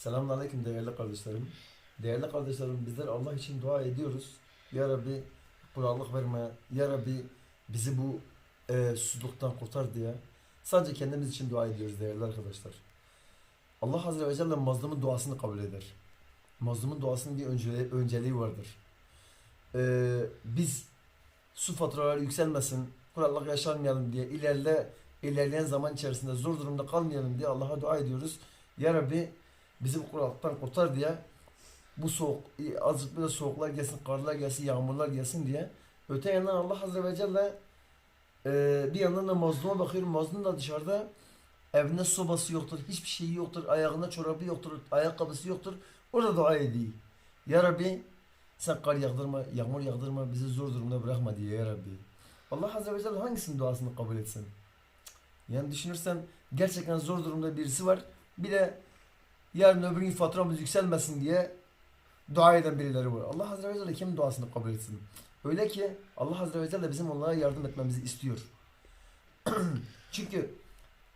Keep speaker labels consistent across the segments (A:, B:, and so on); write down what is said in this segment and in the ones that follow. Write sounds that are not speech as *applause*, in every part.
A: Selamünaleyküm değerli kardeşlerim. Değerli kardeşlerim bizler Allah için dua ediyoruz. Ya Rabbi kurallık verme. Ya Rabbi bizi bu e, susuzluktan kurtar diye. Sadece kendimiz için dua ediyoruz değerli arkadaşlar. Allah Azze ve Celle mazlumun duasını kabul eder. Mazlumun duasının bir önceliği, önceliği vardır. E, biz su faturaları yükselmesin, kurallık yaşanmayalım diye ileride ilerleyen zaman içerisinde zor durumda kalmayalım diye Allah'a dua ediyoruz. Ya Rabbi bizi bu kuraklıktan kurtar diye bu soğuk, azıcık bir de soğuklar gelsin, karlar gelsin, yağmurlar gelsin diye. Öte yandan Allah Azze ve Celle e, bir yandan da mazluma bakıyorum. Mazlum da dışarıda evinde sobası yoktur, hiçbir şeyi yoktur, ayağında çorabı yoktur, ayakkabısı yoktur. Orada dua ediyor. Ya Rabbi sen kar yağdırma, yağmur yağdırma, bizi zor durumda bırakma diye ya Rabbi. Allah Azze ve Celle hangisinin duasını kabul etsin? Yani düşünürsen gerçekten zor durumda birisi var. Bir de yarın öbür gün faturamız yükselmesin diye dua eden birileri var. Allah Azze ve Celle kimin duasını kabul etsin? Öyle ki Allah Azze ve Celle bizim onlara yardım etmemizi istiyor. *clears throat* Çünkü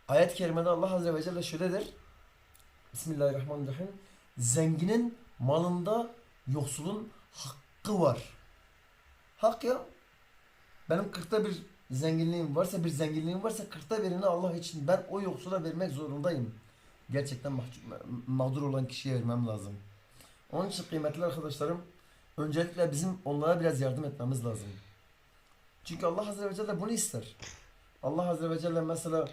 A: ayet-i kerimede Allah Azze ve Celle şöyle der. Bismillahirrahmanirrahim. Zenginin malında yoksulun hakkı var. Hak ya. Benim kırkta bir zenginliğim varsa, bir zenginliğim varsa kırkta birini Allah için ben o yoksula vermek zorundayım. Gerçekten mağdur olan kişiye vermem lazım. Onun için kıymetli arkadaşlarım, öncelikle bizim onlara biraz yardım etmemiz lazım. Çünkü Allah Azze ve Celle bunu ister. Allah Azze ve Celle mesela